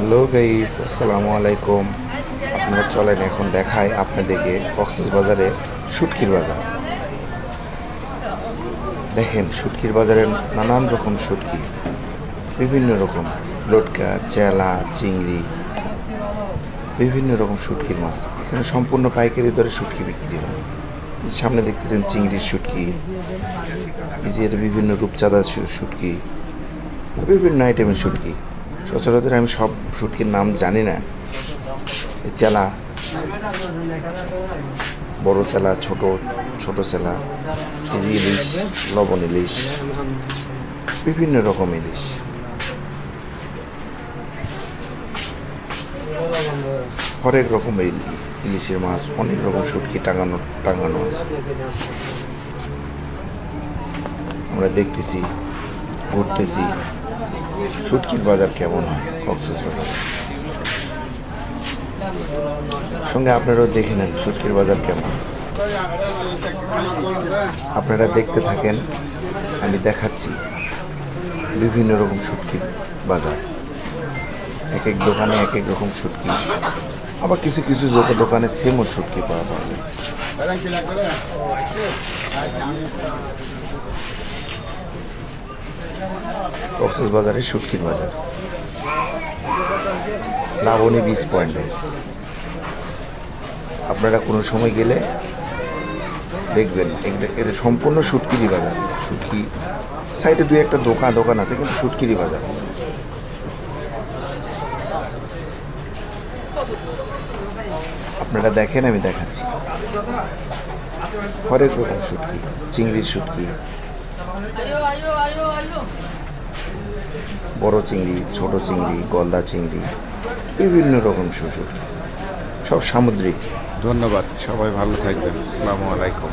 Hello guys, আসসালামু আলাইকুম। আপনারা চলেন এখন দেখায় আপনাদেরকে বাজারে শুটকির বাজার। দেখেন, শুটকির বাজারে নানান রকম শুটকি, বিভিন্ন রকম, লটকা, চেলা, চিংড়ি, বিভিন্ন রকম শুটকির মাছ। এখানে সম্পূর্ণ পাইকারি দরে শুটকি বিক্রি হয়। সামনে দেখতেছেন চিংড়ির শুটকি যে বিভিন্ন রূপচাঁদা শু- শুটকি, বিভিন্ন আইটেমের শুটকি। সচরাচর আমি সব শুটকির নাম জানি না। চেলা, বড় চেলা, ছোট ছোট চেলা যে ইলিশ, লবণ ইলিশ, বিভিন্ন রকম ইলিশ। হরেক রকম এই ইলিশের মাছ, অনেক রকম শুটকি টাঙানো টাঙানো আছে। আমরা দেখতেছি, ঘুরতেছি। শুটকির বাজার কেমন হয়? কক্সেস বাজার? সঙ্গে আপনারাও দেখে নেন শুটকির বাজার কেমন আপনারা দেখতে থাকেন, আমি দেখাচ্ছি বিভিন্ন রকম শুটকির বাজার। এক এক দোকানে এক এক রকম শুটকি আবার কিছু কিছু দোকা- দোকানে সেমও শুটকি পাওয়া পাওয়া কক্সেস শুটকির বাজার। লাবণী বিচ পয়েন্টে আপনারা কোনো সময় গেলে দেখবেন, এটা- সম্পূর্ণ শুটকিরি বাজার। শুটকি সাইডে দুই একটা দোকান দোকান আছে, কিন্তু শুটকিরি বাজার। আপনারা দেখেন, আমি দেখাচ্ছি। হরেক রকম শুটকি, চিংড়ির শুটকি। বড় চিংড়ি, ছোট চিংড়ি, গলদা চিংড়ি, বিভিন্ন রকম সুযোগ সব সামুদ্রিক। ধন্যবাদ, সবাই ভালো থাকবেন। আসসালামু আলাইকুম।